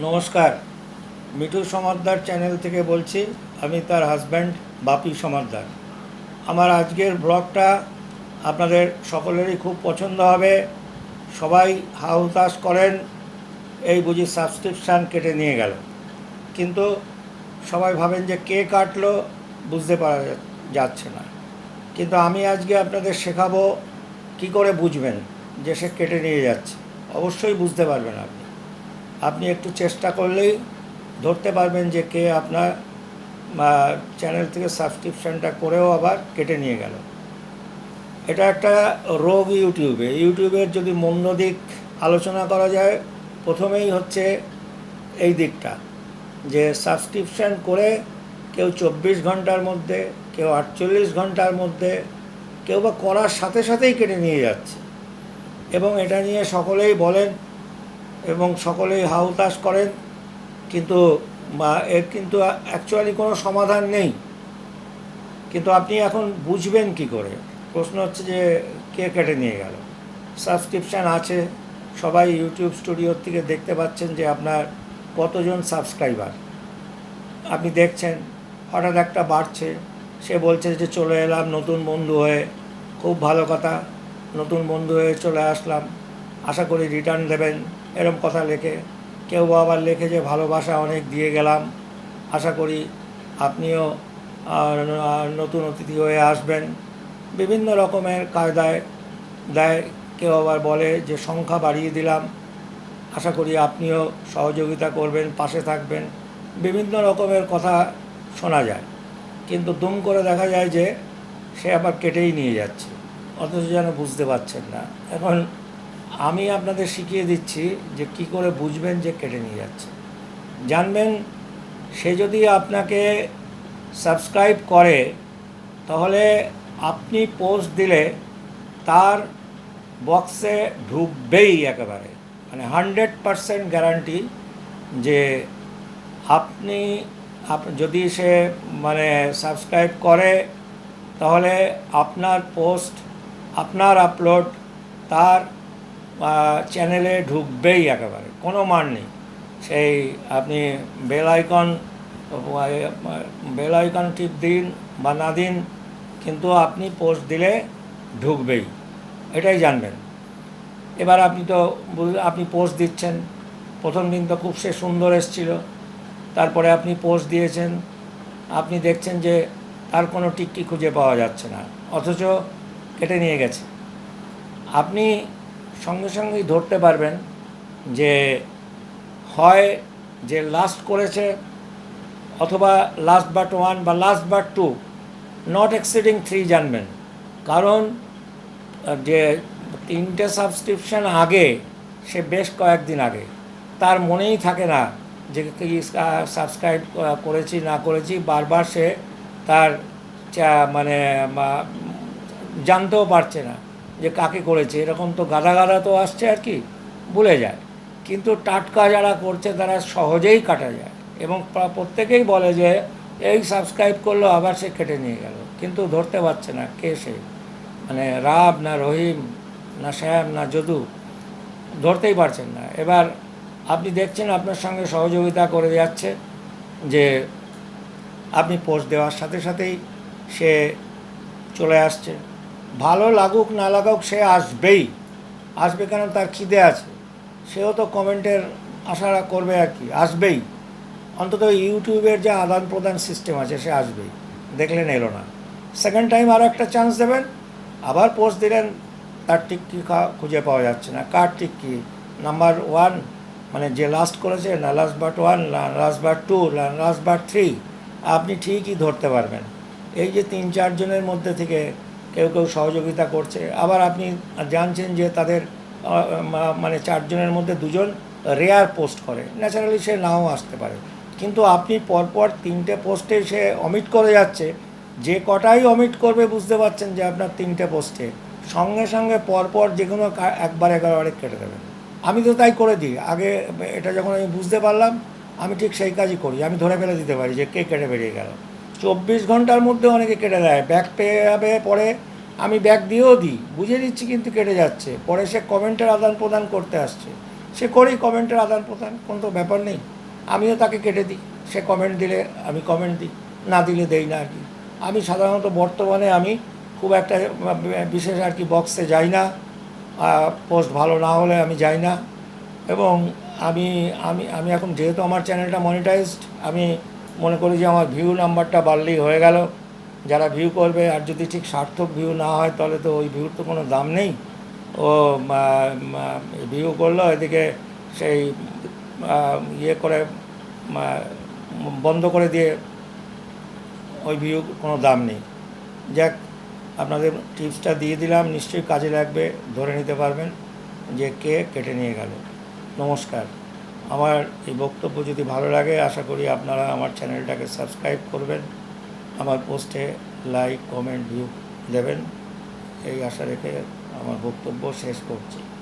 নমস্কার। মিঠু সমাদ্দার চ্যানেল থেকে বলছি, আমি তার হাজব্যান্ড বাপি সমাদ্দার। আমার আজকের ব্লগটা আপনাদের সকলেরই খুব পছন্দ হবে। সবাই হাউতাস করেন, এই বুঝি সাবস্ক্রিপশান কেটে নিয়ে গেল। কিন্তু সবাই ভাবেন যে কে কাটলো, বুঝতে পারা যাচ্ছে না। কিন্তু আমি আজকে আপনাদের শেখাবো কি করে বুঝবেন যে সে কেটে নিয়ে যাচ্ছে। অবশ্যই বুঝতে পারবেন আপনি। আপনি একটু চেষ্টা করলেই ধরতে পারবেন যে কে আপনার চ্যানেল থেকে সাবস্ক্রিপশানটা করেও আবার কেটে নিয়ে গেল। এটা একটা রোগ ইউটিউবে। ইউটিউবের যদি মন্দ দিক আলোচনা করা যায়, প্রথমেই হচ্ছে এই দিকটা, যে সাবস্ক্রিপশান করে কেউ চব্বিশ ঘণ্টার মধ্যে, কেউ আটচল্লিশ ঘণ্টার মধ্যে, কেউ বা করার সাথে সাথেই কেটে নিয়ে যাচ্ছে। এবং এটা নিয়ে সকলেই বলেন এবং সকলেই হাউতাস করেন, কিন্তু এর কিন্তু অ্যাকচুয়ালি কোনো সমাধান নেই। কিন্তু আপনি এখন বুঝবেন কি করে? প্রশ্ন হচ্ছে যে কে কেটে নিয়ে গেল? সাবস্ক্রিপশান আছে, সবাই ইউটিউব স্টুডিওর থেকে দেখতে পাচ্ছেন যে আপনার কতজন সাবস্ক্রাইবার। আপনি দেখছেন, হঠাৎ একটা বাড়ছে, সে বলছে যে চলে এলাম নতুন বন্ধু হয়ে, খুব ভালো কথা, নতুন বন্ধু হয়ে চলে আসলাম, আশা করি রিটার্ন দেবেন। এরম কথা লেখে। কেউ আবার লেখে যে, ভালোবাসা অনেক দিয়ে গেলাম। আশা করি আপনিও নতুন অতিথি হয়ে আসবেন। বিভিন্ন রকমের কায়দায় দেয়। কেউ আবার বলে যে, সংখ্যা বাড়িয়ে দিলাম। আশা করি আপনিও সহযোগিতা করবেন, পাশে থাকবেন। বিভিন্ন রকমের কথা শোনা যায়। কিন্তু দুম করে দেখা যায় যে, সে আবার কেটেই নিয়ে যাচ্ছে। অথচ যেন বুঝতে পারছেন না। এখন আমি আপনাদের শিখিয়ে দিচ্ছি যে কি করে বুঝবেন যে কেটে নিয়ে যাচ্ছে। জানবেন, সে যদি আপনাকে সাবস্ক্রাইব করে, তাহলে আপনি পোস্ট দিলে তার বক্সে ঢুকবেই একেবারে। মানে হান্ড্রেড পারসেন্ট গ্যারান্টি যে আপনি, আপ- যদি সে মানে সাবস্ক্রাইব করে, তাহলে আপনার পোস্ট, আপনার আপলোড, তার চ্যানেলে ঢুকবেই একেবারে, কোনো মান নেই। সেই আপনি বেল আইকন বেল আইকন টিপ দিন বা না দিন, কিন্তু আপনি পোস্ট দিলে ঢুকবেই, এটাই জানবেন। এবার আপনি তো আপনি পোস্ট দিচ্ছেন, প্রথম দিন তো খুব সে সুন্দর এসছিল, তারপরে আপনি পোস্ট দিয়েছেন, আপনি দেখছেন যে তার কোনো টিক্কি খুঁজে পাওয়া যাচ্ছে না, অথচ কেটে নিয়ে গেছে। আপনি সঙ্গে সঙ্গেই ধরতে পারবেন যে হয় যে লাস্ট করেছে অথবা লাস্ট বাট ওয়ান বা last but two not exceeding three জানবেন। কারণ যে তিনটে সাবস্ক্রিপশন আগে, সে বেশ কয়েকদিন আগে। তার মনেই থাকে না যে কি সাবস্ক্রাইব করেছি, না করেছি, বারবার সে তার মানে জানতেও পারছে না। যে কাকে করেছে, এরকম তো গাদা গাদা তো আসছে আর কি ভুলে যায়। কিন্তু টাটকা যারা করছে, তারা সহজেই কাটা যায়। এবং প্রত্যেকেই বলে যে, এই সাবস্ক্রাইব করল, আবার সে কেটে নিয়ে গেল। কিন্তু ধরতে পারছে না, কে সে? মানে রাব না রহিম, না শ্যাম, না যদু, ধরতেই পারছেন না। এবার আপনি দেখছেন, আপনার সঙ্গে সহযোগিতা করে যাচ্ছে যে, আপনি পোস্ট দেওয়ার সাথে সাথেই সে চলে আসছে। ভালো লাগুক, না লাগুক, সে আসবেই। আসবে কেন? তার খিদে আছে। সেও তো কমেন্টের আশা করবে আর কি, আসবেই। অন্তত ইউটিউবের যে আদান প্রদান সিস্টেম আছে, সে আসবেই। দেখলেন এলো না। সেকেন্ড টাইম আরও একটা চান্স দেবেন। আবার পোস্ট দিলেন, তার টিক্কি খুঁজে পাওয়া যাচ্ছে না। কার টিক্কি? নাম্বার ওয়ান মানে যে লাস্ট করেছে, না last but one last but two last but three আপনি ঠিকই ধরতে পারবেন। এই যে তিন চারজনের মধ্যে থেকে কেউ কেউ সহযোগিতা করছে। আবার আপনি জানছেন যে তাদের মানে চারজনের মধ্যে দুজন রেয়ার পোস্ট করে। ন্যাচারালি সে নাও আসতে পারে। কিন্তু আপনি পরপর তিনটে পোস্টে সে অমিট করে যাচ্ছে। যে কটাই অমিট করবে বুঝতে পারছেন যে আপনার তিনটে পোস্টে সঙ্গে সঙ্গে পরপর যে কোনো একবার এগারোবারে কেটে দেবেন। আমি তো তাই করে দিই। আগে এটা যখন আমি বুঝতে পারলাম, আমি ঠিক সেই কাজই করি। আমি ধরে ফেলে দিতে পারি যে কে কেটে বেরিয়ে গেল। চব্বিশ ঘণ্টার মধ্যে অনেকে কেটে দেয়। ব্যাক পেয়ে যাবে, পরে আমি ব্যাক দিয়েও দিই। বুঝে দিচ্ছি কিন্তু কেটে যাচ্ছে। পরে সে কমেন্টের আদান প্রদান করতে আসছে। সে করেই কমেন্টের আদান প্রদান, কোনো তো ব্যাপার নেই। আমিও তাকে কেটে দিই। সে কমেন্ট দিলে আমি কমেন্ট দিই, না দিলে দেই না আর কি। আমি সাধারণত বর্তমানে আমি খুব একটা বিশেষ আর কি বক্সে যাই না। পোস্ট ভালো না হলে আমি যাই না। এবং আমি আমি আমি এখন যেহেতু আমার চ্যানেলটা মনিটাইজড আমি মনে করি যে আমার ভিউ নাম্বারটা বাড়লেই হয়ে গেল। যারা ভিউ করবে আর যদি ঠিক সার্থক ভিউ না হয়, তাহলে তো ওই ভিউর তো কোনো দাম নেই। ও ভিউ করল, এদিকে সেই ইয়ে করে বন্ধ করে দিয়ে ওই ভিউ কোনো দাম নেই। যাক, আপনাদের টিপসটা দিয়ে দিলাম, নিশ্চয়ই কাজে লাগবে, ধরে নিতে পারবেন যে কে কেটে নিয়ে গেল। নমস্কার। আমার এই বক্তব্য যদি ভালো লাগে, আশা করি আপনারা আমার চ্যানেলটাকে সাবস্ক্রাইব করবেন। আমার পোস্টে লাইক, কমেন্ট, ভিউ দেবেন। এই আশা রেখে আমার বক্তব্য শেষ করছি।